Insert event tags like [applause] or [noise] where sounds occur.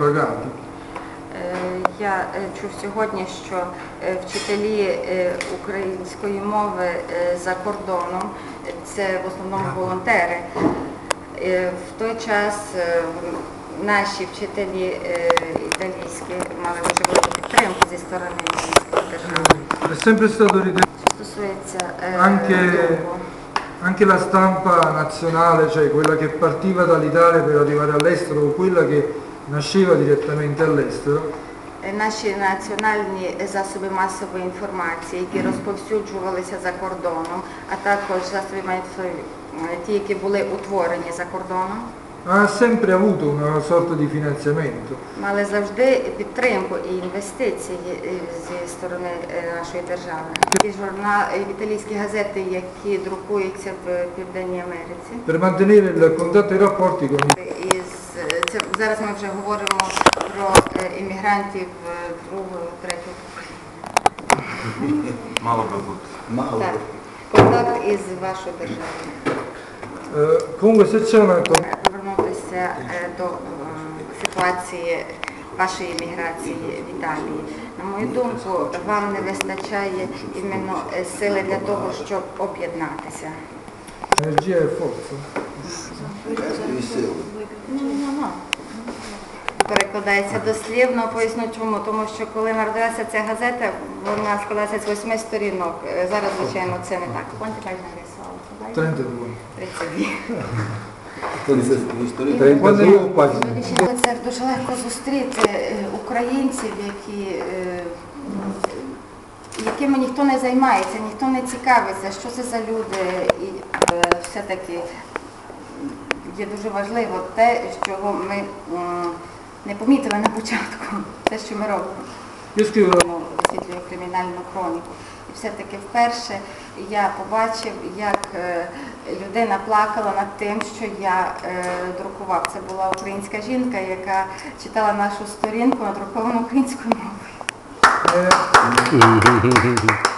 pagati. Е, Я е, чув сьогодні, що е, вчителі е, української мови е, за кордоном е, це в основному волонтери. Е, В той час е, наші вчителі е, італійські мали дуже велику підтримку зі сторони італійської держави. È sempre stato ritenuto Що стосується е, Anche- другого. anche la stampa nazionale, cioè quella che partiva dall'Italia per arrivare all'estero o quella che nasceva direttamente all'estero, Е, Наші національні засоби масової інформації, які розповсюджувалися за кордоном, а також засоби масової, е, ті, які були утворені за кордоном, ha sempre avuto una sorta di finanziamento. мали завжди підтримку і інвестиції е, зі сторони е, нашої держави. Ті журнали, італійські газети, які друкуються в Південній Америці. Per mantenere il contatto e i rapporti con е, це зараз ми вже говоримо про е, іммігрантів е, другого, третього. Мало би бути. Мало. Так, контакт із вашою державою. Una Повернутися е, до е, ситуації вашої міграції в Італії. На мою думку, вам не вистачає іменно е, сили для того, щоб об'єднатися. Energia e сили. Ну, Перекладається дослівно, поясню чому. Тому що коли народилася ця газета, вона складається з восьми сторінок. Е, Зараз, звичайно, це не так. Quante pagine sono? 32. 32. Історія. Quando io quasi Це дуже легко зустріти е, українців, які, е, якими ніхто не займається, ніхто не цікавиться, що це за люди. І е, все-таки є дуже важливо те, що ми не помітили на початку, те, що ми робимо. висвітлює кримінальну хроніку. І все-таки вперше я побачив, як е, людина плакала над тим, що я е, друкував. Це була українська жінка, яка читала нашу сторінку надруковану українською мовою. 네. [laughs] [laughs]